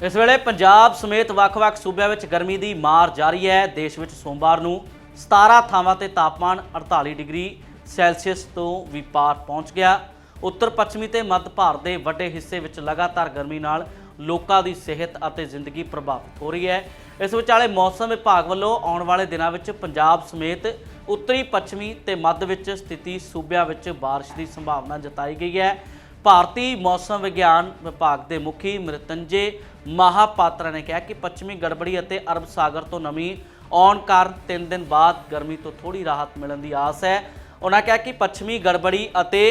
ਇਸ ਵੇਲੇ ਪੰਜਾਬ ਸਮੇਤ ਵੱਖ-ਵੱਖ ਸੂਬਿਆਂ ਵਿੱਚ ਗਰਮੀ ਦੀ ਮਾਰ ਜਾਰੀ ਹੈ। ਦੇਸ਼ ਵਿੱਚ ਸੋਮਵਾਰ ਨੂੰ 17 ਥਾਵਾਂ ਤੇ ਤਾਪਮਾਨ 48 ਡਿਗਰੀ ਸੈਲਸੀਅਸ ਤੋਂ ਵੀ ਪਾਰ ਪਹੁੰਚ ਗਿਆ। ਉੱਤਰ ਪੱਛਮੀ ਤੇ ਮੱਧ ਭਾਰਤ ਦੇ ਵੱਡੇ ਹਿੱਸੇ ਵਿੱਚ ਲਗਾਤਾਰ ਗਰਮੀ ਨਾਲ ਲੋਕਾਂ ਦੀ ਸਿਹਤ ਅਤੇ ਜ਼ਿੰਦਗੀ ਪ੍ਰਭਾਵਿਤ ਹੋ ਰਹੀ ਹੈ। ਇਸ ਵਿਚਾਲੇ ਮੌਸਮ ਵਿਭਾਗ ਵੱਲੋਂ ਆਉਣ ਵਾਲੇ ਦਿਨਾਂ ਵਿੱਚ ਪੰਜਾਬ ਸਮੇਤ ਉੱਤਰੀ ਪੱਛਮੀ ਤੇ ਮੱਧ ਵਿੱਚ ਸਥਿਤੀ ਸੂਬਿਆਂ ਵਿੱਚ ਬਾਰਿਸ਼ ਦੀ ਸੰਭਾਵਨਾ ਜਤਾਈ ਗਈ ਹੈ। ਭਾਰਤੀ ਮੌਸਮ ਵਿਗਿਆਨ ਵਿਭਾਗ ਦੇ ਮੁਖੀ ਮ੍ਰਿਤੰਜੇ ਮਹਾਪਾਤਰਾ ਨੇ ਕਿਹਾ ਕਿ ਪੱਛਮੀ ਗੜਬੜੀ ਅਤੇ ਅਰਬ ਸਾਗਰ ਤੋਂ ਨਮੀ ਆਉਣ ਕਾਰਨ 3 ਦਿਨ ਬਾਅਦ ਗਰਮੀ ਤੋਂ ਥੋੜੀ ਰਾਹਤ ਮਿਲਣ ਦੀ ਆਸ ਹੈ। ਉਹਨਾਂ ਕਿਹਾ ਕਿ ਪੱਛਮੀ ਗੜਬੜੀ ਅਤੇ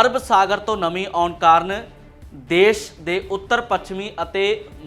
ਅਰਬ ਸਾਗਰ ਤੋਂ ਨਮੀ ਆਉਣ ਕਾਰਨ ਦੇਸ਼ ਦੇ ਉੱਤਰ ਪੱਛਮੀ ਅਤੇ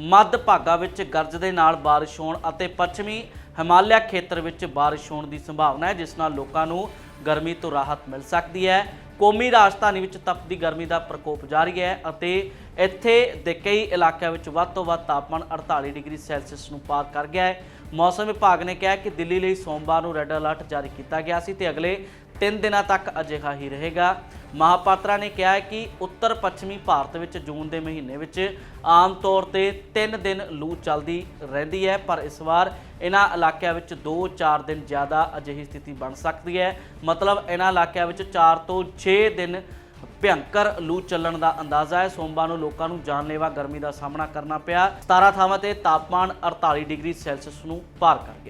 ਮੱਧ ਭਾਗਾਂ ਵਿੱਚ ਗਰਜ ਦੇ ਨਾਲ ਬਾਰਿਸ਼ ਹੋਣ ਅਤੇ ਪੱਛਮੀ ਹਿਮਾਲਿਆ ਖੇਤਰ ਵਿੱਚ ਬਾਰਿਸ਼ ਹੋਣ ਦੀ ਸੰਭਾਵਨਾ ਹੈ, ਜਿਸ ਨਾਲ ਲੋਕਾਂ ਨੂੰ ਗਰਮੀ ਤੋਂ ਰਾਹਤ ਮਿਲ ਸਕਦੀ ਹੈ। ਕੌਮੀ ਰਾਜਧਾਨੀ ਵਿੱਚ ਤਪਦੀ ਗਰਮੀ ਦਾ ਪ੍ਰਕੋਪ ਜਾਰੀ ਹੈ ਅਤੇ ਇੱਥੇ ਦੇ ਕਈ ਇਲਾਕਿਆਂ ਵਿੱਚ ਵੱਧ ਤੋਂ ਵੱਧ ਤਾਪਮਾਨ 48 ਡਿਗਰੀ ਸੈਲਸੀਅਸ ਨੂੰ ਪਾਰ ਕਰ ਗਿਆ ਹੈ। ਮੌਸਮ ਵਿਭਾਗ ਨੇ ਕਿਹਾ ਕਿ ਦਿੱਲੀ ਲਈ ਸੋਮਵਾਰ ਨੂੰ ਰੈੱਡ ਅਲਰਟ ਜਾਰੀ ਕੀਤਾ ਗਿਆ ਸੀ ਤੇ ਅਗਲੇ 3 ਦਿਨਾਂ ਤੱਕ ਅਜਿਹਾ ਹੀ ਰਹੇਗਾ। ਮਹਾਪਾਤਰਾ ਨੇ ਕਿਹਾ ਹੈ ਕਿ ਉੱਤਰ ਪੱਛਮੀ ਭਾਰਤ ਵਿੱਚ ਜੂਨ ਦੇ ਮਹੀਨੇ ਵਿੱਚ ਆਮ ਤੌਰ ਤੇ 3 ਦਿਨ ਲੂ ਚੱਲਦੀ ਰਹਿੰਦੀ ਹੈ, ਪਰ ਇਸ ਵਾਰ ਇਹਨਾਂ ਇਲਾਕਿਆਂ ਵਿੱਚ 2-4 ਦਿਨ ਜ਼ਿਆਦਾ ਅਜਿਹੀ ਸਥਿਤੀ ਬਣ ਸਕਦੀ ਹੈ। ਮਤਲਬ ਇਹਨਾਂ ਇਲਾਕਿਆਂ ਵਿੱਚ 4 ਤੋਂ 6 ਦਿਨ ਭਿਅੰਕਰ ਲੂ ਚੱਲਣ ਦਾ ਅੰਦਾਜ਼ਾ ਹੈ। ਸੋਮਵਾਰ ਨੂੰ ਲੋਕਾਂ ਨੂੰ ਜਾਨਲੇਵਾ ਗਰਮੀ ਦਾ ਸਾਹਮਣਾ ਕਰਨਾ ਪਿਆ। 17 ਥਾਵਾਂ ਤੇ ਤਾਪਮਾਨ 48 ਡਿਗਰੀ ਸੈਲਸੀਅਸ ਨੂੰ ਪਾਰ ਕਰ ਗਿਆ।